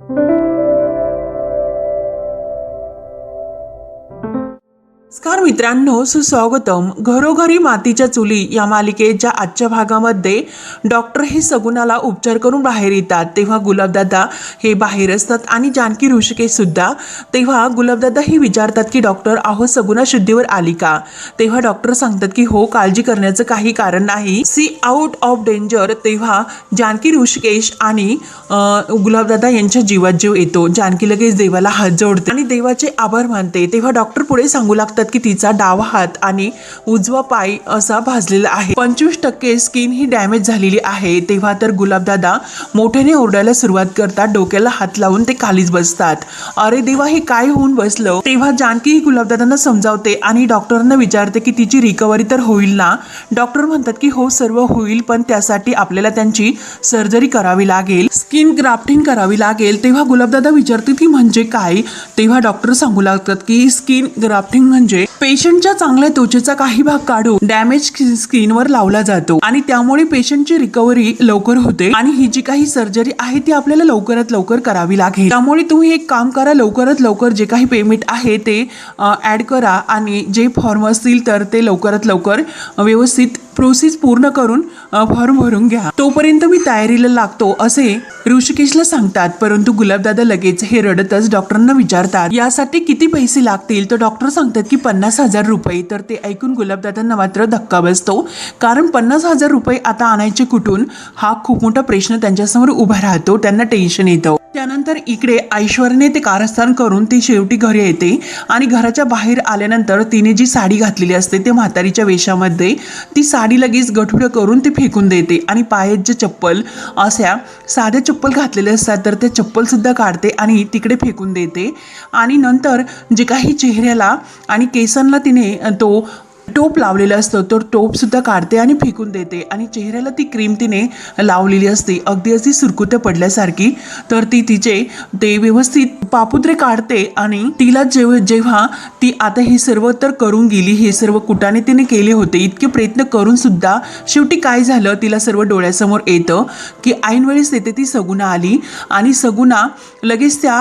thank you नमस्कार मित्रांनो सुस्वागतम. घरोघरी मातीच्या चुली या मालिकेच्या आजच्या भागामध्ये डॉक्टर हे सगुणाला उपचार करून बाहेर येतात. तेव्हा गुलाबदादा हे बाहेर असतात आणि जानकी ऋषिकेशसुद्धा. तेव्हा गुलाबदादा हे विचारतात की डॉक्टर अहो सगुणा शुद्धीवर आली का? तेव्हा डॉक्टर सांगतात की हो काळजी करण्याचं काही कारण नाही. She out of danger. तेव्हा जानकी ऋषिकेश आणि गुलाबदादा यांच्या जीवात जीव येतो. जानकी लगेच देवाला हात जोडते आणि देवाचे आभार मानते. तेव्हा डॉक्टर पुढे सांगू लागतात की तिचा डावा हात आणि उजवा पाय असा भाजलेला आहे. पंचवीस टक्के स्किन ही डॅमेज झालेली आहे. तेव्हा तर गुलाबदादा मोठ्याने ओरडायला सुरुवात करतात. डोक्याला हात लावून ते खालीच बसतात. अरे देवा हे काय होऊन बसलं? तेव्हा जानकी ही गुलाबदादांना समजावते आणि डॉक्टरांना विचारते की तिची रिकव्हरी तर होईल ना? डॉक्टर म्हणतात की हो सर्व होईल पण त्यासाठी आपल्याला त्यांची सर्जरी करावी लागेल. स्किन ग्राफ्टिंग करावी लागेल. तेव्हा गुलाबदादा विचारते की म्हणजे काय? तेव्हा डॉक्टर सांगू लागतात की स्किन ग्राफ्टिंग म्हणजे म्हणजे पेशंटच्या चांगल्या त्वचेचा काही भाग काढून डॅमेज स्किनवर लावला जातो. आणि त्यामुळे पेशंटची रिकव्हरी लवकर होते आणि ही जी काही सर्जरी आहे ती आपल्याला लवकरात लवकर करावी लागेल. त्यामुळे तुम्ही एक काम करा लवकरात लवकर जे काही पेमेंट आहे ते ऍड करा आणि जे फॉर्म असतील तर ते लवकरात लवकर व्यवस्थित प्रोसेस पूर्ण करून फॉर्म भरून घ्या. तोपर्यंत मी तयारीला लागतो असे ऋषिकेशला सांगतात. परंतु गुलाबदादा लगेच हे रडतच डॉक्टरांना विचारतात यासाठी किती पैसे लागतील? तर डॉक्टर सांगतात की पन्नास हजार रुपये. तर ते ऐकून गुलाबदादांना मात्र धक्का बसतो. कारण पन्नास हजार रुपये आता आणायचे कुठून? हा खूप मोठा प्रश्न त्यांच्यासमोर उभा राहतो. त्यांना टेन्शन येतं. त्यानंतर इकडे ऐश्वर्याने ते कारस्थान करून ती शेवटी घरी येते आणि घराच्या बाहेर आल्यानंतर तिने जी साडी घातलेली असते ते म्हातारीच्या वेशामध्ये ती साडी लगेच गठुडं करून ती फेकून देते आणि पायात जे चप्पल अशा साध्या चप्पल घातलेले असतात तर ते चप्पलसुद्धा काढते आणि तिकडे फेकून देते. आणि नंतर जे काही चेहऱ्याला आणि केसांना तिने तो टोप लावलेला असतं तो टोपसुद्धा काढते आणि फेकून देते. आणि चेहऱ्याला ती क्रीम तिने लावलेली असते. अगदी अशी सुरकुत्या पडल्यासारखी. तर ती तिचे ते व्यवस्थित पापुत्रे काढते आणि तिला जेव्हा जेव्हा ती आता हे सर्व तर करून गेली हे सर्व कुटाने तिने केले होते इतके प्रयत्न करून सुद्धा शेवटी काय झालं तिला सर्व डोळ्यासमोर येतं की ऐनवेळेस येते ती सगुना आली आणि सगुना लगेच त्या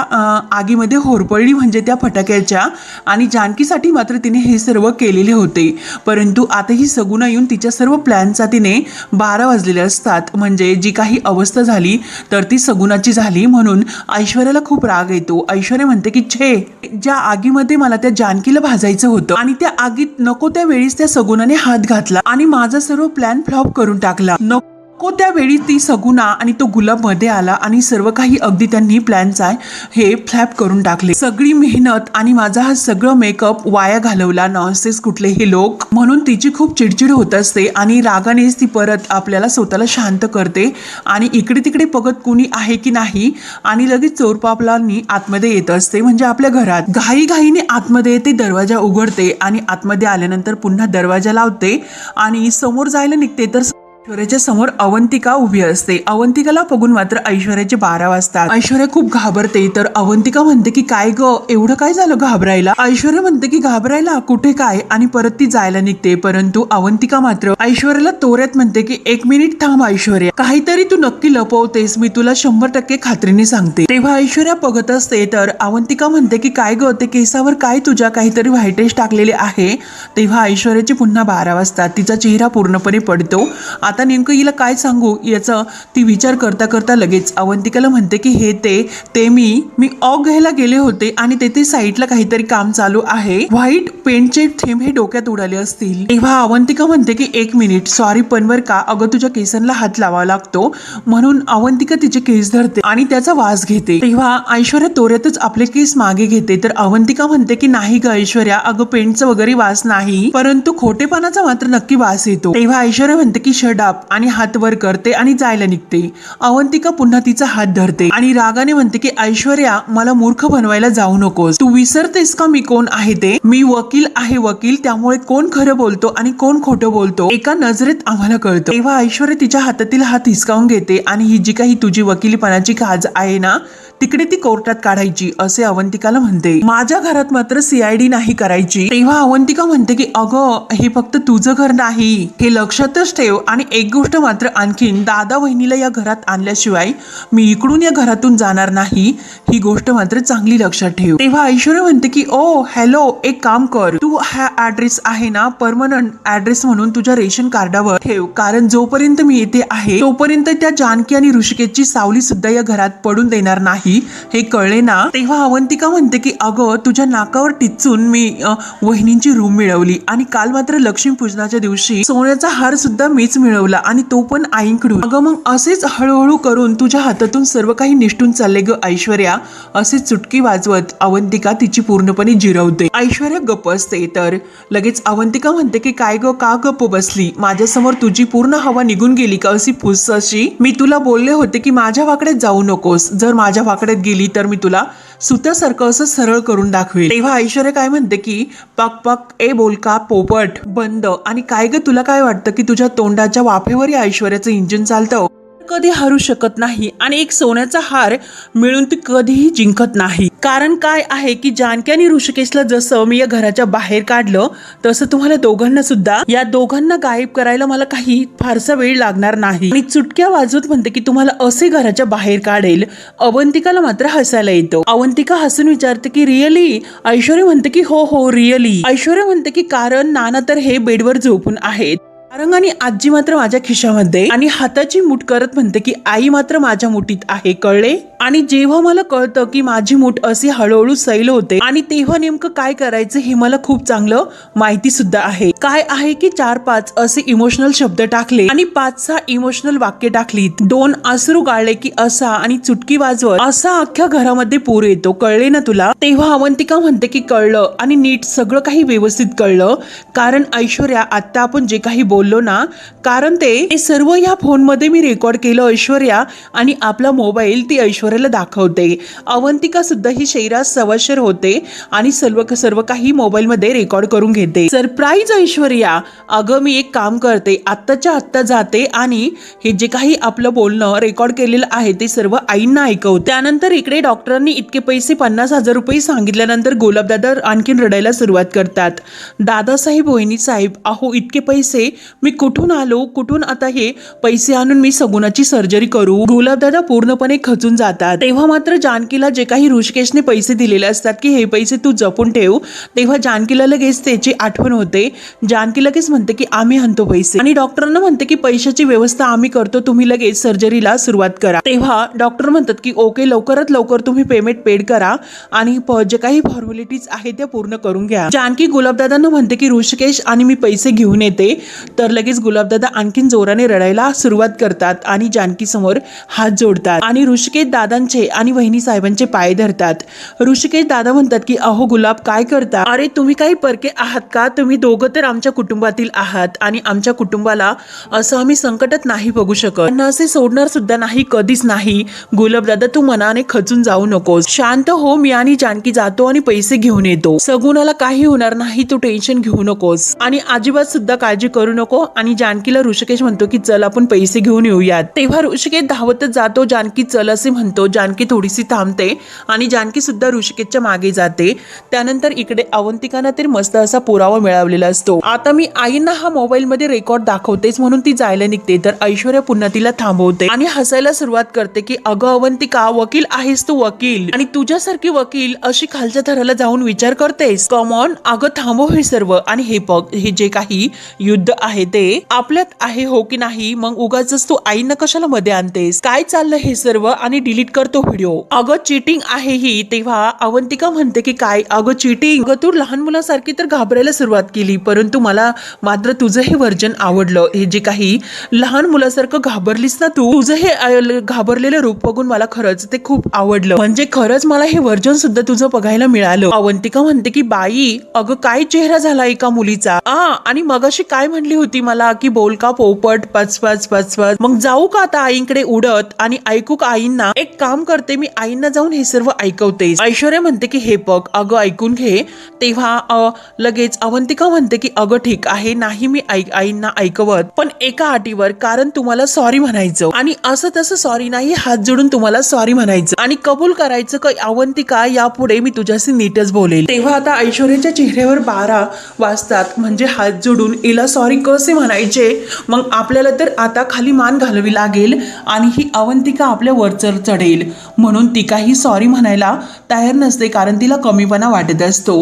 आगीमध्ये होरपळली म्हणजे त्या फटाक्याच्या आणि जानकीसाठी मात्र तिने हे सर्व केलेले होते. परंतु आता ही सगुणा येऊन तिच्या सर्व प्लॅनचा तिने बारा वाजलेले असतात. म्हणजे जी काही अवस्था झाली तर ती सगुणाची झाली म्हणून ऐश्वर्याला खूप राग येतो. ऐश्वर्या म्हणते की छे ज्या आगीमध्ये मला त्या जानकीला भाजायचं होतं आणि त्या आगीत नको त्या वेळीच त्या सगुणाने हात घातला आणि माझा सर्व प्लॅन फ्लॉप करून टाकला. नको त्यावेळी ती सगुना आणि तो गुलाबमध्ये आला आणि सर्व काही अगदी त्यांनी प्लॅनचा हे फ्लॅप करून टाकले. सगळी मेहनत आणि माझा हा सगळं मेकअप वाया घालवला नॉनसेस कुठले हे लोक. म्हणून तिची खूप चिडचिड होत असते आणि रागानेच ती परत आपल्याला स्वतःला शांत करते आणि इकडे तिकडे बघत कुणी आहे की नाही आणि लगेच चोरपापलांनी आतमध्ये येत असते म्हणजे आपल्या घरात. घाई घाईने आतमध्ये येते दरवाजा उघडते आणि आतमध्ये आल्यानंतर पुन्हा दरवाजा लावते आणि समोर जायला निघते तर ऐश्वर्याच्या समोर अवंतिका उभी असते. अवंतिकाला बघून मात्र ऐश्वर्याचे बारा वाजतात. ऐश्वर्या खूप घाबरते तर अवंतिका म्हणते की काय ग? एवढं काय झालं घाबरायला? ऐश्वर्या म्हणते की घाबरायला? कुठे काय? आणि परत ती जायला निघते. परंतु अवंतिका मात्र ऐश्वर्याला तोऱ्यात म्हणते की एक मिनिट थांब ऐश्वर्या. काहीतरी तू नक्की लपवतेस. मी तुला शंभर टक्के खात्रीने सांगते. तेव्हा ऐश्वर्या बघत असते तर अवंतिका म्हणते की काय ग? ते केसावर काय तुझ्या काहीतरी व्हायटेज टाकलेले आहे? तेव्हा ऐश्वर्याचे पुन्हा बारा वाजतात. तिचा चेहरा पूर्णपणे पडतो. आता नेमकं हिला काय सांगू? याचं ती विचार करता करता लगेच अवंतिकाला म्हणते की हे ते ते मी मी ऑग घ्यायला गेले होते आणि तेथे साईडला काहीतरी काम चालू आहे. व्हाईट पेंटचे थेंब हे डोक्यात उडाले असतील. तेव्हा अवंतिका म्हणते की एक मिनिट सॉरी पनवर का अगं तुझ्या केसांना हात लावावा लागतो. म्हणून अवंतिका तिचे केस धरते आणि त्याचा वास घेते. तेव्हा ऐश्वर्या तोऱ्यातच आपले केस मागे घेते. तर अवंतिका म्हणते की नाही ग ऐश्वर्या अगं पेंटचा वगैरे वास नाही परंतु खोटेपणाचा मात्र नक्की वास येतो. तेव्हा ऐश्वर्या म्हणते की शर्ट अप आणि हात वर करते आणि जायला निघते. अवंतिका पुन्हा तिचा हात धरते आणि रागाने म्हणते की ऐश्वर्या मला मूर्ख बनवायला जाऊ नकोस. तू विसरतेस का मी कोण आहे ते? मी वकील आहे वकील त्यामुळे कोण खरं बोलतो आणि कोण खोटं बोलतो? एका नजरेत आम्हाला कळतं. तेव्हा ऐश्वर्या तिच्या हातातील हात हिसकावून घेते आणि ही जी काही तुझी वकिलीपणाची खाज आहे ना तिकडे ती कोर्टात काढायची असे अवंतिकाला म्हणते. माझ्या घरात मात्र सीआयडी नाही करायची. तेव्हा अवंतिका म्हणते की अगं हे फक्त तुझं घर नाही. हे लक्षातच ठेव आणि एक गोष्ट मात्र आणखीन. दादा वहिनीला या घरात आणल्याशिवाय मी इकडून या घरातून जाणार नाही. ही गोष्ट मात्र चांगली लक्षात ठेव. तेव्हा ऐश्वर्या म्हणते की ओ हॅलो एक काम कर. तू हा ऍड्रेस आहे ना परमनंट ऍड्रेस म्हणून तुझ्या रेशन कार्डावर ठेव. कारण जोपर्यंत मी येते आहे तोपर्यंत त्या जानकी आणि ऋषिकेशची सावली सुद्धा या घरात पडून देणार नाही. हे कळले ना तेव्हा अवंतिका म्हणते की अगं तुझ्या नाकावर टिचून मी वहिनींची रूम मिळवली आणि काल मात्र लक्ष्मीपूजनाच्या दिवशी सोन्याचा हार सुद्धा मीच मिळवला आणि तो पण आईंकडून. अगं मग असेच हळूहळू करून तुझ्या हातातून सर्व काही निष्ठून चालले ग ऐश्वर्या. असे चुटकी वाजवत अवंतिका तिची पूर्णपणे जिरवते. ऐश्वर्या गप्प असते तर. लगेच अवंतिका म्हणते की काय ग का गप्प बसली? माझ्यासमोर तुझी पूर्ण हवा निघून गेली का अशी फुस अशी मी तुला बोलले होते की माझ्या वाकड्यात जाऊ नकोस. जर माझ्या वाकड्यात गेली तर मी तुला सुतासारखं असं सरळ करून दाखवेल. तेव्हा ऐश्वर्या काय म्हणते की पक पक ए बोलका पोपट बंद. आणि काय ग तुला काय वाटतं की तुझ्या तोंडाच्या वाफेवर ऐश्वर्याचं इंजिन चालतं? कधी हरू शकत नाही आणि एक सोन्याचा हार मिळून ती कधीही जिंकत नाही. कारण काय आहे की जानकी आणि ऋषिकेशला जसं मी या घराच्या बाहेर काढलं तसं तुम्हाला दोघांना सुद्धा या दोघांना गायब करायला मला काही फारसा वेळ लागणार नाही. आणि चुटक्या वाजवत म्हणते की तुम्हाला असे घराच्या बाहेर काढेल अवंतिकाला मात्र हसायला येतो. अवंतिका हसून विचारते की रिअली ऐश्वर्य म्हणते की हो हो रिअली ऐश्वर्य म्हणते की कारण नाना तर हे बेडवर झोपून आहेत. सारंग आणि आजी मात्र माझ्या खिशामध्ये. आणि हाताची मूठ करत म्हणते की आई मात्र माझ्या मुठीत आहे कळले? आणि जेव्हा मला कळतं की माझी मूठ असे हळूहळू सैल होते आणि तेव्हा नेमकं काय करायचं हे मला खूप चांगलं माहिती सुद्धा आहे. काय आहे की चार पाच असे इमोशनल शब्द टाकले आणि पाच सहा इमोशनल वाक्य टाकली दोन अश्रू गाळले की असा आणि चुटकी वाजवत असा अख्ख्या घरामध्ये पूर येतो. कळले ना तुला? तेव्हा अवंतिका म्हणते की कळलं. आणि नीट सगळं काही व्यवस्थित कळलं. कारण ऐश्वर्या आता आपण जे काही बोल बोललो ना कारण ते सर्व ह्या फोनमध्ये मी रेकॉर्ड केलं ऐश्वर्या आणि आपला मोबाईल ती ऐश्वर्याला दाखवते. अवंतिका सुद्धा ही शैरा सवशर होते आणि सर्व सर्व काही मोबाईलमध्ये रेकॉर्ड करून घेते. सरप्राईज ऐश्वर्या! अगं मी एक काम करते. आत्ताच्या आत्ता जाते आणि हे जे काही आपलं बोलणं रेकॉर्ड केलेलं आहे ते सर्व आईंना ऐकवते. त्यानंतर इकडे डॉक्टरांनी इतके पैसे पन्नास हजार रुपये सांगितल्यानंतर गोलाबदादा आणखीन रडायला सुरुवात करतात. दादासाहेब वहिनी साहेब अहो इतके पैसे मी कुठून आलो? कुठून आता हे पैसे आणून मी सगुणाची सर्जरी करू? गुलाबदादा पूर्णपणे खचून जातात. तेव्हा मात्र जानकीला जे काही ऋषिकेशने पैसे दिलेले असतात की हे पैसे तू जपून ठेव तेव्हा जानकीला लगेच त्याची आठवण होते. जानकी लगेच म्हणते की आम्ही आणतो पैसे. आणि डॉक्टरांना म्हणते की पैशाची व्यवस्था आम्ही करतो तुम्ही लगेच सर्जरीला सुरुवात करा. तेव्हा डॉक्टर म्हणतात की ओके लवकरात लवकर तुम्ही पेमेंट पेड करा आणि जे काही फॉर्मॅलिटीज आहेत त्या पूर्ण करून घ्या. जानकी गुलाबदादांना म्हणते की ऋषिकेश आणि मी पैसे घेऊन येते. तर तर लगेच गुलाबदादा आणखीन जोराने रडायला सुरुवात करतात आणि जानकी समोर हात जोडतात. आणि ऋषिकेश दादांचे आणि वहिनी साहेबांचे पाय धरतात. ऋषिकेश दादा म्हणतात की अहो गुलाब काय करता? अरे तुम्ही काही परके आहात का? तुम्ही दोघं तर आमच्या कुटुंबातील आहात आणि आमच्या कुटुंबाला असं आम्ही संकटात नाही बघू शकत. त्यांना असे सोडणार सुद्धा नाही कधीच नाही. गुलाबदादा तू मनाने खचून जाऊ नकोस. शांत हो मी आणि जानकी जातो आणि पैसे घेऊन येतो. सगुणाला काही होणार नाही तू टेन्शन घेऊ नकोस. आणि अजिबात सुद्धा काळजी करू नको आणि जानकीला ऋषिकेश म्हणतो की चल आपण पैसे घेऊन येऊयात. तेव्हा ऋषिकेश धावतच जातो. जानकी चल असे म्हणतो. जानकी थोडीशी थांबते आणि जानकी सुद्धा ऋषिकेशच्या मागे जाते. त्यानंतर इकडे अवंतिकाना तरी मस्त असा पुरावा मिळवलेला असतो. आता मी आईंना हा मोबाईल मध्ये रेकॉर्ड दाखवतेच म्हणून ती जायला निघते. तर ऐश्वर्या पुन्हा तिला थांबवते आणि हसायला सुरुवात करते की अगं अवंतिका वकील आहेस तू वकील. आणि तुझ्यासारखी वकील अशी खालच्या थराला जाऊन विचार करतेस? कमॉन अगं थांबव हे सर्व. आणि हे बघ हे जे काही युद्ध आहे ते आपल्यात आहे हो की नाही? मग उगाच तू आईनं कशाला मध्ये आणतेस? काय चाललं हे सर्व? आणि डिलीट करतो व्हिडिओ अगं चिटिंग आहे ही. तेव्हा अवंतिका म्हणते की काय? अगं चिटिंग अगं तू लहान मुलासारखी तर घाबरायला सुरुवात केली. परंतु मला मात्र तुझं हे वर्जन आवडलं. हे जे काही लहान मुलासारखं घाबरलीस ना तू तुझं हे घाबरलेलं रूप बघून मला खरंच ते खूप आवडलं. म्हणजे खरंच मला हे वर्जन सुद्धा तुझं बघायला मिळालं. अवंतिका म्हणते की बाई अगं काय चेहरा झाला एका मुलीचा? आ आणि मगाशी काय म्हणली होती मला की बोल का पोपट पच पच पच पच. मग जाऊ का आता आईंकडे उडत आणि ऐकू का आईंना? एक काम करते मी आईंना जाऊन हे सर्व ऐकवते. ऐश्वर्या म्हणते की हे बघ अगं ऐकून घे. तेव्हा लगेच अवंतिका म्हणते की अगं ठीक आहे नाही मी ऐक आईंना ऐकवत पण एका अटीवर कारण तुम्हाला सॉरी म्हणायचं. आणि असं तसं सॉरी नाही हात जोडून तुम्हाला सॉरी म्हणायचं. आणि कबूल करायचं की अवंतिका यापुढे मी तुझ्याशी नीटच बोलेल. तेव्हा आता ऐश्वर्याच्या चेहऱ्यावर बारा वाजतात. म्हणजे हात जोडून इला सॉरी कसे म्हणायचे मग आपल्याला तर आता खाली मान घालावी लागेल आणि ही अवंतिका आपल्या वरचर चढेल. म्हणून ती काही सॉरी म्हणायला तयार नसते कारण तिला कमीपणा वाटत असतो.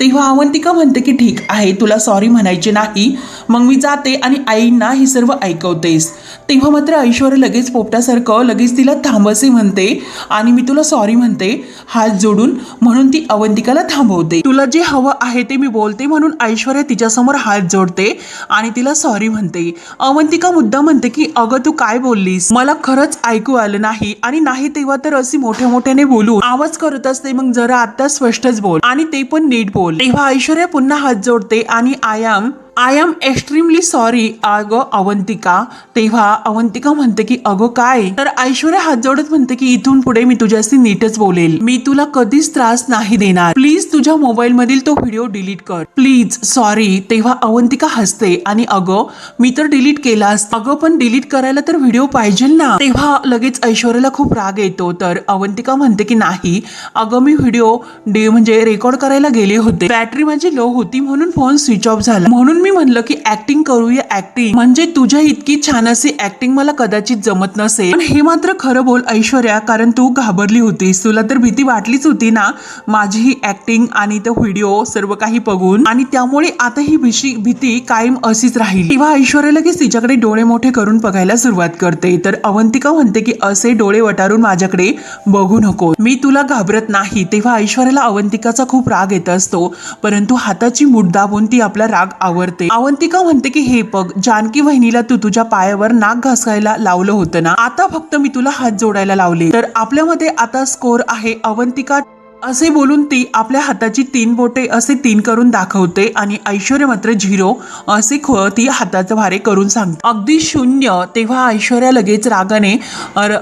तेव्हा अवंतिका म्हणते की ठीक आहे तुला सॉरी म्हणायचे नाही. मग मी जाते आणि आईंना हे सर्व ऐकवतेस. तेव्हा मात्र ऐश्वर्या लगेच पोपटासारखं लगेच तिला थांबसे म्हणते आणि मी तुला सॉरी म्हणते हात जोडून म्हणून ती अवंतिकाला थांबवते. तुला जे हवं आहे ते मी बोलते म्हणून ऐश्वर्या तिच्यासमोर हात जोडते आणि तिला सॉरी म्हणते. अवंतिका मुद्दा म्हणते की अगं तू काय बोललीस? मला खरंच ऐकू आलं नाही आणि नाही तेव्हा तर अशी मोठ्या मोठ्याने बोलू. आवाज करत असते मग जरा आता स्पष्टच बोल आणि ते पण नीट बोल. तेव्हा ऐश्वर्या पुन्हा हात जोडते आणि आयाम आय एम एक्स्ट्रीमली सॉरी अगं अवंतिका. तेव्हा अवंतिका म्हणते की अगं काय? तर ऐश्वर्या हात जोडत म्हणते की इथून पुढे मी तुझ्याशी नीटच बोलेल. मी तुला कधीच त्रास नाही देणार. प्लीज तुझ्या मोबाईल मधील तो व्हिडिओ डिलीट कर. प्लीज सॉरी तेव्हा अवंतिका हसते आणि अगं मी तर डिलीट केलास. अगं पण डिलीट करायला तर व्हिडिओ पाहिजे ना. तेव्हा लगेच ऐश्वर्याला खूप राग येतो. तर अवंतिका म्हणते की नाही. अगं मी व्हिडिओ म्हणजे रेकॉर्ड करायला गेले होते. बॅटरी माझी लो होती म्हणून फोन स्विच ऑफ झाला. म्हणून मी मी म्हणलं की ऍक्टिंग करूया ऍक्टिंग म्हणजे तुझ्या इतकी छान अशी ऍक्टिंग मला कदाचित जमत नसेल. पण हे मात्र खरं बोल ऐश्वर्या कारण तू घाबरली होतीस. तुला तर भीती वाटलीच होती ना? माझी ही ऍक्टिंग आणि तो व्हिडिओ सर्व काही बघून. आणि त्यामुळे आता ही भीशी भीती कायम अशीच राहील. तेव्हा ऐश्वर्या लगेच तिच्याकडे डोळे मोठे करून बघायला सुरुवात करते. तर अवंतिका म्हणते की असे डोळे वटारून माझ्याकडे बघू नको. मी तुला घाबरत नाही. तेव्हा ऐश्वर्याला अवंतिकाचा खूप राग येत असतो. परंतु हाताची मूठ दाबून ती आपला राग आवरते. अवंतिका म्हणते की हे बघ जानकी वहिनीला तू तुझ्या पायावर नाक घासायला लावलं होतं ना? आता फक्त मी तुला हात जोडायला लावले. तर आपल्यामध्ये आता स्कोर आहे अवंतिका असे बोलून ती आपल्या हाताची तीन बोटे असे तीन करून दाखवते आणि ऐश्वर्या मात्र झिरो असे ख ती हाताचं भारे करून सांगते. अगदी शून्य तेव्हा ऐश्वर्या लगेच रागाने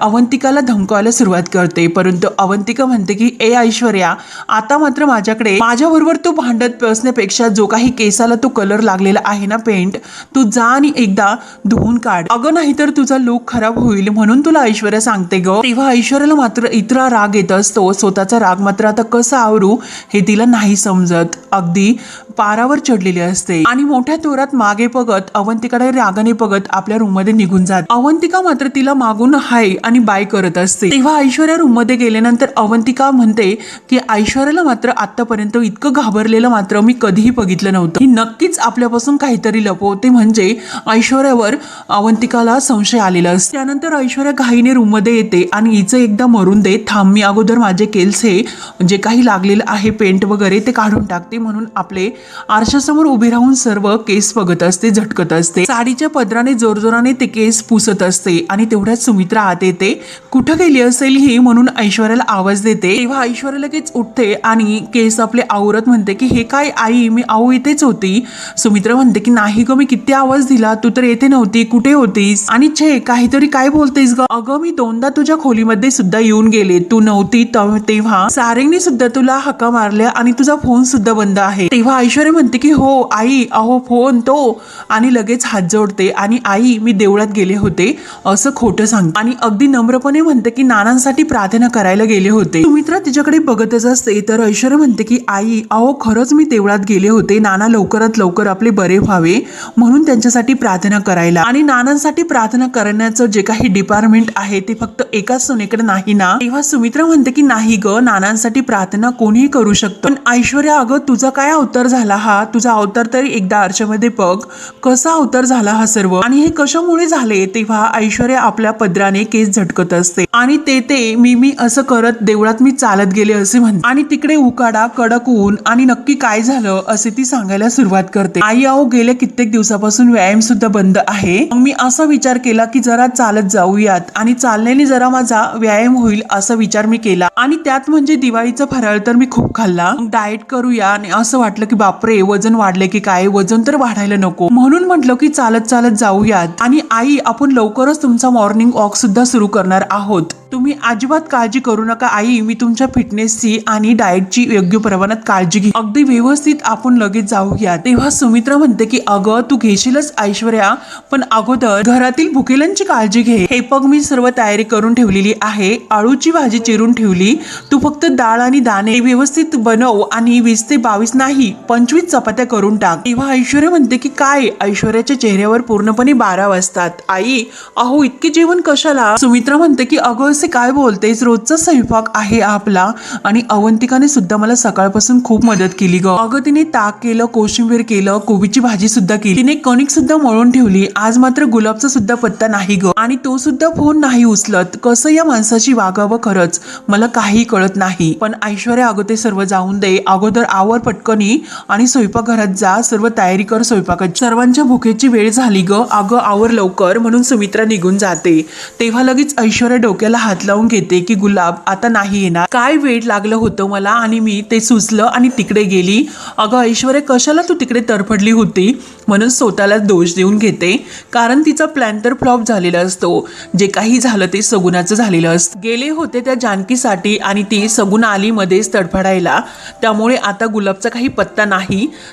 अवंतिकाला धमकावायला सुरुवात करते. परंतु अवंतिका म्हणते की ए ऐश्वर्या आता मात्र माझ्याकडे माझ्याबरोबर तू भांडत बसण्यापेक्षा जो काही केसाला तो कलर लागलेला आहे ना पेंट तू जा आणि एकदा धुवून काढ. अगं नाही तर तुझा लुक खराब होईल. म्हणून तुला ऐश्वर्या सांगते ग. तेव्हा ऐश्वर्याला मात्र इतरा राग येत असतो स्वतःचा राग मात्र आता कसं आवरू हे तिला नाही समजत. अगदी पारावर चढलेली असते. आणि मोठ्या तोरात मागे बघत अवंतिकाकडे रागाने बघत आपल्या रूममध्ये निघून जात. अवंतिका मात्र तिला मागून हाय आणि बाय करत असते. तेव्हा ऐश्वर्या रूममध्ये गेल्यानंतर अवंतिका म्हणते की ऐश्वर्याला मात्र आतापर्यंत इतकं घाबरलेलं मात्र मी कधीही बघितलं नव्हतं. ही नक्कीच आपल्यापासून काहीतरी लपवते म्हणजे ऐश्वर्यावर अवंतिकाला संशय आलेला असतो. त्यानंतर ऐश्वर्या घाईने रूममध्ये येते आणि हिचं एकदा मरून दे थांब मी अगोदर माझे केल्स हे जे काही लागलेलं आहे पेंट वगैरे ते काढून टाकते म्हणून आपले आरशासमोर उभी राहून सर्व केस बघत असते झटकत असते. साडीच्या पदराने जोरजोराने ते केस पुसत असते आणि तेवढ्यात सुमित्रा आत येते. कुठं गेली असेल ही म्हणून ऐश्वर्याला आवाज देते. तेव्हा ऐश्वर्या लगेच उठते आणि केस आपले आवरत म्हणते की हे काय आई मी आऊ इथेच होती. सुमित्रा म्हणते की नाही ग मी किती आवाज दिला तू तर येथे नव्हती कुठे होतीस? आणि छे काहीतरी काय बोलतेस ग? अगं मी दोनदा तुझ्या खोलीमध्ये सुद्धा येऊन गेले तू नव्हती तेव्हा. सारेंनी सुद्धा तुला हक्का मारल्या आणि तुझा फोन सुद्धा बंद आहे. तेव्हा ऐश्वर्या म्हणते की हो आई अहो फोन तो. आणि लगेच हात जोडते आणि आई मी देवळात गेले होते. असं खोटं सांगते. आणि अगदी नम्रपणे म्हणते की नानांसाठी प्रार्थना करायला गेले होते. सुमित्रा तिच्याकडे बघतच असते. तर ऐश्वर्या म्हणते की आई अहो खरंच मी देवळात गेले होते. नाना लवकरात लवकर आपले बरे व्हावे म्हणून त्यांच्यासाठी प्रार्थना करायला. आणि नानांसाठी प्रार्थना करण्याचं जे काही डिपार्टमेंट आहे ते फक्त एकाच सुनेकडे नाही ना? तेव्हा सुमित्रा म्हणते की नाही ग नानांसाठी प्रार्थना कोणीही करू शकतो. पण ऐश्वर्या अगं तुझा काय अवतार झाला? हा? तुझा अवतार तरी एकदा आरशामध्ये बघ. कसा अवतार झाला हा सर्व? आणि हे कशामुळे झाले? तेव्हा ऐश्वर्या आपल्या पदराने केस झटकत असते. आणि ते ते मी मी असं करत देवळात मी चालत गेले असे म्हणते. आणि तिकडे उकाडा कडक ऊन आणि नक्की काय झालं असे ती सांगायला सुरुवात करते. आई आओ गेल्या कित्येक दिवसापासून व्यायाम सुद्धा बंद आहे. मग मी असा विचार केला की जरा चालत जाऊयात. आणि चालण्याने जरा माझा व्यायाम होईल असा विचार मी केला. आणि त्यात म्हणजे दिवाळीचा फराळ तर मी खूप खाल्ला. डाएट करूया आणि असं वाटलं की बाप बापरे वजन वाढले की काय? वजन तर वाढायला नको. म्हणून म्हटलं की चालत चालत जाऊयात. आणि आई आपण लवकरच तुमचा मॉर्निंग वॉक सुद्धा सुरू करणार आहोत. तुम्ही अजिबात काळजी करू नका आई. मी तुमच्या फिटनेसची आणि डाएटची योग्य प्रमाणात काळजी घे अगदी व्यवस्थित आपण लगेच जाऊया तेव्हा सुमित्रा म्हणते की अगं तू घेशीलच ऐश्वर्या पण अगोदर घरातील भुकेलांची काळजी घे. हे पग मी सर्व तयारी करून ठेवलेली आहे. आळूची भाजी चिरून ठेवली. तू फक्त डाळ आणि दाणे व्यवस्थित बनव आणि वीस ते बावीस नाही पण पंचवीस चपात्या करून टाक. तेव्हा ऐश्वर्या म्हणते की काय? ऐश्वर्याच्या चेहऱ्यावर पूर्णपणे बारा वाजतात. आई अहो इतके जेवण कशाला? सुमित्रा म्हणते की अगं असे काय बोलतेस? रोजचा स्वयंपाक आहे आपला. आणि अवंतिकाने सुद्धा मला सकाळपासून खूप मदत केली ग. अगं तिने ताक केलं कोशिंबीर केलं कोबीची भाजी सुद्धा केली. तिने कणिक सुद्धा मळून ठेवली. आज मात्र गुलाबचा सुद्धा पत्ता नाही ग. आणि तो सुद्धा फोन नाही उचलत. कसं या माणसाची वागावं खरंच? मला काही कळत नाही. पण ऐश्वर्या अगं ते सर्व जाऊन दे. अगोदर आवर पटकनी. आणि स्वयंपाकघरात जा सर्व तयारी कर स्वयंपाकाची. सर्वांच्या भुकेची वेळ झाली ग. अगं आवर लवकर म्हणून सुमित्रा निघून जाते. तेव्हा लगेच ऐश्वर्या डोक्याला हात लावून घेते की गुलाब आता नाही येणार. काय वेळ लागलं होतं मला आणि मी ते सुचलं आणि तिकडे गेली? अगं ऐश्वर्या कशाला तू तिकडे तरफडली होती? म्हणून स्वतःला दोष देऊन घेते. कारण तिचा प्लॅन तर फ्लॉप झालेला असतो. जे काही झालं ते सगुणाचं झालेलं असतं. गेले होते त्या जानकीसाठी आणि ती सगुण आली मध्येच तडफडायला. त्यामुळे आता गुलाबचा काही पत्ता नाही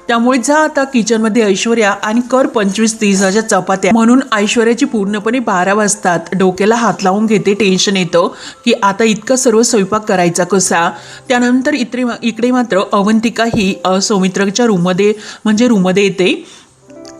त्यामुळे जा आता किचनमध्ये ऐश्वर्या आणि कर पंचवीस तीस हजार चपात्या. म्हणून ऐश्वर्याची पूर्णपणे बारा वाजतात. डोक्याला हात लावून घेते टेन्शन येतं की आता इतकं सर्व स्वयंपाक करायचा कसा? त्यानंतर इकडे इकडे मात्र अवंतिका ही सौमित्रच्या रूममध्ये म्हणजे रूममध्ये येते.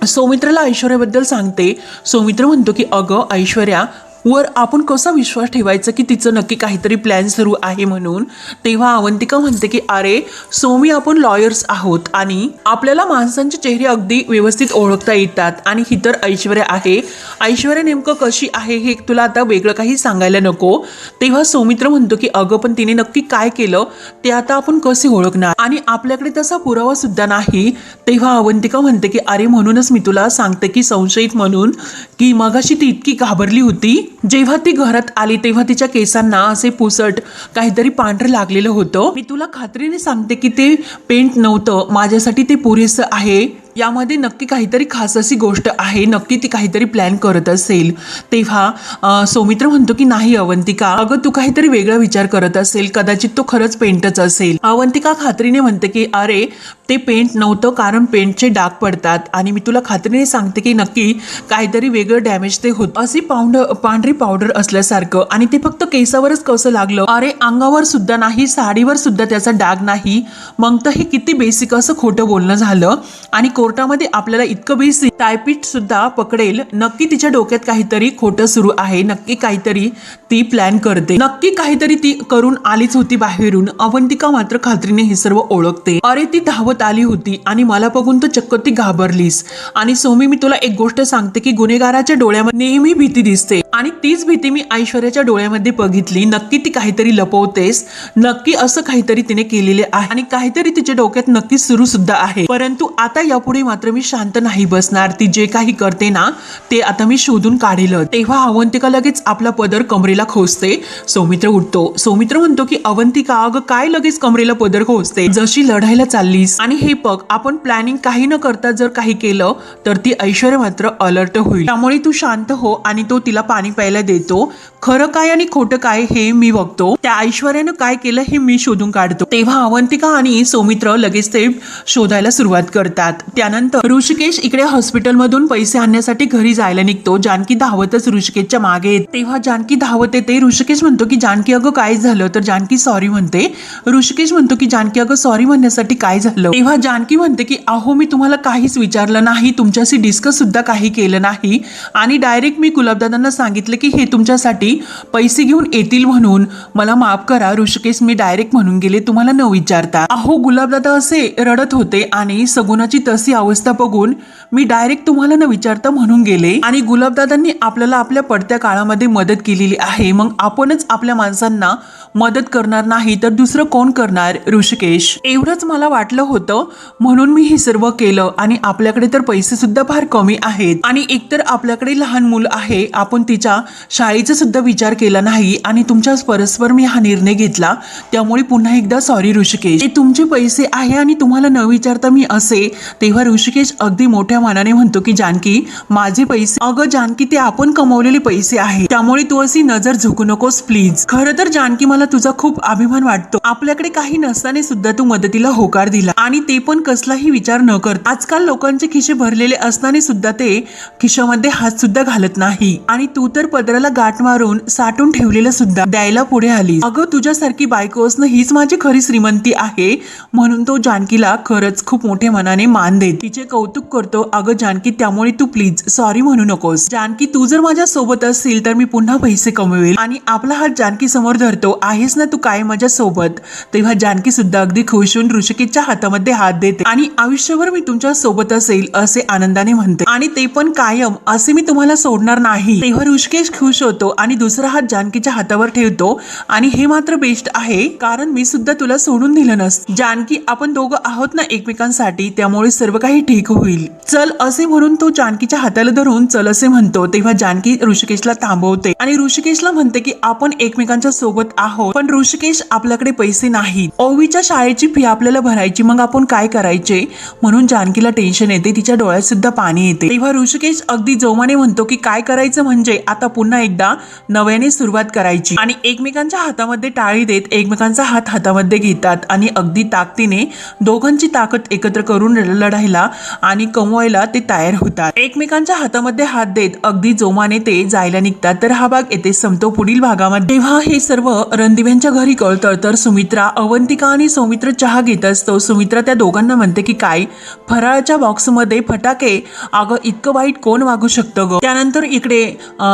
सौमित्राला ऐश्वर्याबद्दल सांगते. सौमित्र म्हणतो की अगं ऐश्वर्या वर आपण कसा विश्वास ठेवायचा की तिचं नक्की काहीतरी प्लॅन सुरू आहे म्हणून? तेव्हा अवंतिका म्हणते की अरे सोमी आपण लॉयर्स आहोत आणि आपल्याला माणसांचे चेहरे अगदी व्यवस्थित ओळखता येतात आणि ही तर ऐश्वर्या आहे. ऐश्वर्या नेमकं कशी आहे हे तुला आता वेगळं काही सांगायला नको. तेव्हा सौमित्र म्हणतो की अगं पण तिने नक्की काय केलं? ते आता आपण कसे ओळखणार? आणि आपल्याकडे तसा पुरावा सुद्धा नाही. तेव्हा अवंतिका म्हणते की अरे म्हणूनच मी तुला सांगते की संशयित म्हणून की मगाशी ती इतकी घाबरली होती. जेव्हा ती घरात आली तेव्हा तिच्या केसांना असे पुसट काहीतरी पांढरं लागलेलं होतं. मी तुला खात्रीने सांगते की ते पेंट नव्हतं. माझ्यासाठी ते पुरेसं आहे. यामध्ये नक्की काहीतरी खास अशी गोष्ट आहे. नक्की ती काहीतरी प्लॅन करत असेल. तेव्हा सौमित्र म्हणतो की नाही अवंतिका अगं तू काहीतरी वेगळा विचार करत असेल. कदाचित तो खरंच पेंटच असेल. अवंतिका खात्रीने म्हणते की अरे ते पेंट नव्हतं कारण पेंटचे डाग पडतात आणि मी तुला खात्रीने सांगते की नक्की काहीतरी वेगळं डॅमेज ते होत. असे पाऊंड पांढरी पावडर असल्यासारखं आणि ते फक्त केसावरच कसं लागलं? अरे अंगावर सुद्धा नाही साडीवर सुद्धा त्याचा डाग नाही. मग तर हे किती बेसिक असं खोटं बोलणं झालं आणि कोर्टामध्ये आपल्याला इतकं बेसी टायपिट सुद्धा पकडेल. नक्की तिच्या डोक्यात काहीतरी खोटं सुरू आहे. नक्की काहीतरी ती प्लॅन करते. नक्की काहीतरी ती करून आलीच होती बाहेरून. अवंतिका मात्र खात्रीने हे सर्व ओळखते. अरे ती धावत आली होती आणि मला बघून तर चक्क ती घाबरलीस. आणि सोमी मी तुला एक गोष्ट सांगते की गुन्हेगाराच्या डोळ्यामध्ये नेहमी भीती दिसते. आणि तीच भीती मी ऐश्वर्याच्या डोळ्यामध्ये बघितली. नक्की ती काहीतरी लपवतेस. नक्की असं काहीतरी तिने केलेले आहे. आणि काहीतरी तिच्या डोक्यात नक्की सुरू सुद्धा आहे. परंतु आता यापुढे मात्र मी शांत नाही बसणार. ती जे काही करते ना ते आता मी शोधून काढेल तेव्हा अवंतिका लगेच आपला पदर कमरेला खोसते. सौमित्र उठतो. सौमित्र म्हणतो की अवंतिका अगं काय लगेच कमरेला पदर खोसते? जशी लढायला चाललीस. आणि हे बघ आपण प्लॅनिंग काही न करता जर काही केलं तर ती ऐश्वर्या मात्र अलर्ट होईल. त्यामुळे तू शांत हो आणि तो तिला पाणी प्यायला देतो. खरं काय आणि खोटं काय हे मी बघतो. त्या ऐश्वर्यानं काय केलं हे मी शोधून काढतो. तेव्हा अवंतिका आणि सौमित्र लगेच ते शोधायला सुरुवात करतात. त्यानंतर ऋषिकेश इकडे हॉस्पिटलमधून पैसे आणण्यासाठी घरी जायला निघतो. जानकी धावतच ऋषिकेशच्या मागे येते. तेव्हा जानकी धावत येते. ऋषिकेश म्हणतो की जानकी अगं काय झालं? तर जानकी सॉरी म्हणते. ऋषिकेश म्हणतो की जानकी अगं सॉरी म्हणण्यासाठी काय झालं? तेव्हा जानकी म्हणते की अहो मी तुम्हाला काहीच विचारलं नाही. तुमच्याशी डिस्कस सुद्धा काही केलं नाही. आणि डायरेक्ट मी गुलाबदादांना सांगितलं की हे तुमच्यासाठी पैसे घेऊन येतील म्हणून. मला माफ करा ऋषिकेश मी डायरेक्ट म्हणून गेले. तुम्हाला न विचारता. अहो गुलाबदादा असे रडत होते आणि सगुणाची तशी अवस्था बघून मी डायरेक्ट तुम्हाला न विचारता म्हणून गेले. आणि गुलाबदादांनी आपल्याला आपल्या पडत्या काळामध्ये मदत केलेली आहे. मग आपणच आपल्या माणसांना मदत करणार नाही तर दुसरं कोण करणार ऋषिकेश? एवढंच मला वाटलं होतं. म्हणून मी हे सर्व केलं. आणि आपल्याकडे तर पैसे सुद्धा फार कमी आहेत. आणि एकतर आपल्याकडे लहान मूल आहे. आपण तिच्या शाळेचा सुद्धा विचार केला नाही आणि तुमच्या परस्पर मी हा निर्णय घेतला. त्यामुळे पुन्हा एकदा सॉरी ऋषिकेश. हे तुमचे पैसे आहे आणि तुम्हाला न विचारता मी असे. तेव्हा ऋषिकेश अगदी मोठ्या मनाने म्हणतो की जानकी माझे पैसे अगं जानकी ते आपण कमवलेले पैसे आहे त्यामुळे तू अशी नजर झुकू नकोस प्लीज खरं तर जानकी मला तुझा खूप अभिमान वाटतो. आपल्याकडे काही नसताना सुद्धा तू मदतीला होकार दिला आणि ते पण कसलाही विचार न करता. आजकाल लोकांचे खिशे भरलेले असताना सुद्धा ते खिशामध्ये हात सुद्धा घालत नाही. आणि तू तर पदराला गाठ मारून साठून ठेवलेलं सुद्धा द्यायला पुढे आली. अगं तुझ्यासारखी बायको असणं हीच माझी खरी श्रीमंती आहे म्हणून तो जानकीला खरंच खूप मोठ्या मनाने मान देत. तिचे कौतुक करतो अगं जानकी त्यामुळे तू प्लीज सॉरी म्हणू नकोस. जानकी तू जर माझ्या सोबत असतील तर मी पुन्हा पैसे कमवेल. आणि आपला हात जानकी समोर धरतो आहेस ना तू काय माझ्या सोबत? तेव्हा जानकी सुद्धा अगदी खुश होऊन ऋषिकेशच्या हातामध्ये हात देते. आणि आयुष्यभर मी तुमच्यासोबत असेल असे आनंदाने म्हणते. आणि ते पण कायम असे मी तुम्हाला सोडणार नाही. तेव्हा ऋषी ऋषिकेश खुश होतो आणि दुसरा हात जानकीच्या हातावर ठेवतो. आणि हे मात्र बेस्ट आहे कारण मी सुद्धा तुला सोडून दिलं नसतं जानकी आपण दोघं आहोत ना एकमेकांसाठी त्यामुळे सर्व काही ठीक होईल. चल असे म्हणून तो जानकीच्या हाताला धरून चल असे म्हणतो तेव्हा जानकी ऋषिकेशला थांबवते. आणि ऋषिकेशला म्हणते की आपण एकमेकांच्या सोबत आहोत पण ऋषिकेश आपल्याकडे पैसे नाहीत. ओवीच्या शाळेची फी आपल्याला भरायची मग आपण काय करायचे? म्हणून जानकीला टेन्शन येते तिच्या डोळ्यात सुद्धा पाणी येते. तेव्हा ऋषिकेश अगदी जोमाने म्हणतो की काय करायचं म्हणजे आता पुन्हा एकदा नव्याने सुरुवात करायची. आणि एकमेकांच्या हातामध्ये टाळी देत एकमेकांचा हात हातामध्ये घेतात आणि अगदी ताकदीने दोघांची ताकद एकत्र करून लढायला आणि कमवायला ते तयार होतात. एकमेकांच्या हातामध्ये हात देत अगदी जोमाने ते जायला निघतात. तर हा भाग येथे संपतो. पुढील भागामध्ये तेव्हा हे सर्व रणदिव्यांच्या घरी कळतं तर सुमित्रा अवंतिका आणि सौमित्र चहा घेत असतो. सुमित्रा त्या दोघांना म्हणते की काय? फराळाच्या बॉक्समध्ये फटाके? अगं इतकं वाईट कोण वागू शकतं ग? त्यानंतर इकडे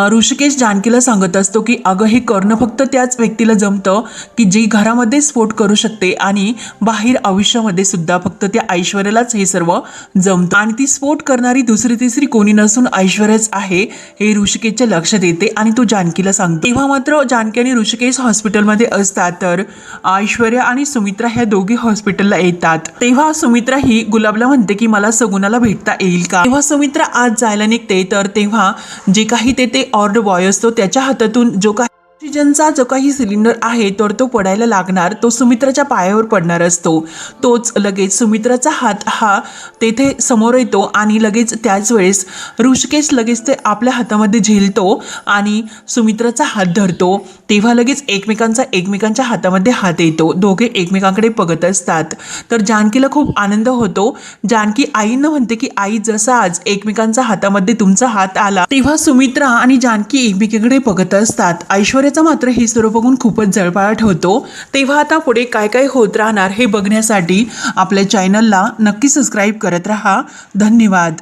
ऋषिकेश जानकीला सांगत असतो की अगं हे करणं फक्त त्याच व्यक्तीला जमतं की जी घरामध्ये स्फोट करू शकते आणि बाहेर आयुष्यामध्ये सुद्धा फक्त त्या ऐश्वर्यालाच हे सर्व जमतं. आणि ती स्फोट करणारी दुसरी तिसरी कोणी नसून ऐश्वर्याच आहे हे ऋषिकेशच्या लक्षात येते आणि तो जानकीला सांगतो. तेव्हा मात्र जानकी आणि ऋषिकेश हॉस्पिटलमध्ये असतात तर ऐश्वर्या आणि सुमित्रा ह्या दोघी हॉस्पिटलला येतात. तेव्हा सुमित्रा ही गुलाबला म्हणते की मला सगुणाला भेटता येईल का? तेव्हा सुमित्रा आज जायला निघते तर तेव्हा जे काही ते ते ऑर्डर बॉय असतो त्याच्या हातातून जो काही ऑक्सिजनचा जो काही सिलेंडर आहे तर तो पडायला लागणार तो सुमित्राच्या पायावर पडणार असतो. तोच लगेच सुमित्राचा हात हा तेथे समोर येतो आणि लगेच त्याच वेळेस ऋषिकेश लगेच ते आपल्या हातामध्ये झेलतो आणि सुमित्राचा हात धरतो. तेव्हा लगेच एकमेकांचा एकमेकांच्या हातामध्ये हात येतो. दोघे एकमेकांकडे बघत असतात. तर जानकीला खूप आनंद होतो. जानकी आईनं म्हणते की आई जसा आज एकमेकांचा हातामध्ये तुमचा हात आला तेव्हा सुमित्रा आणि जानकी एकमेकीकडे बघत असतात. ऐश्वर्याचा मात्र हे सर्व बघून खूपच जळपाळट होतो. तेव्हा आता पुढे काय काय होत राहणार हे बघण्यासाठी आपल्या चॅनलला नक्की सबस्क्राईब करत राहा. धन्यवाद.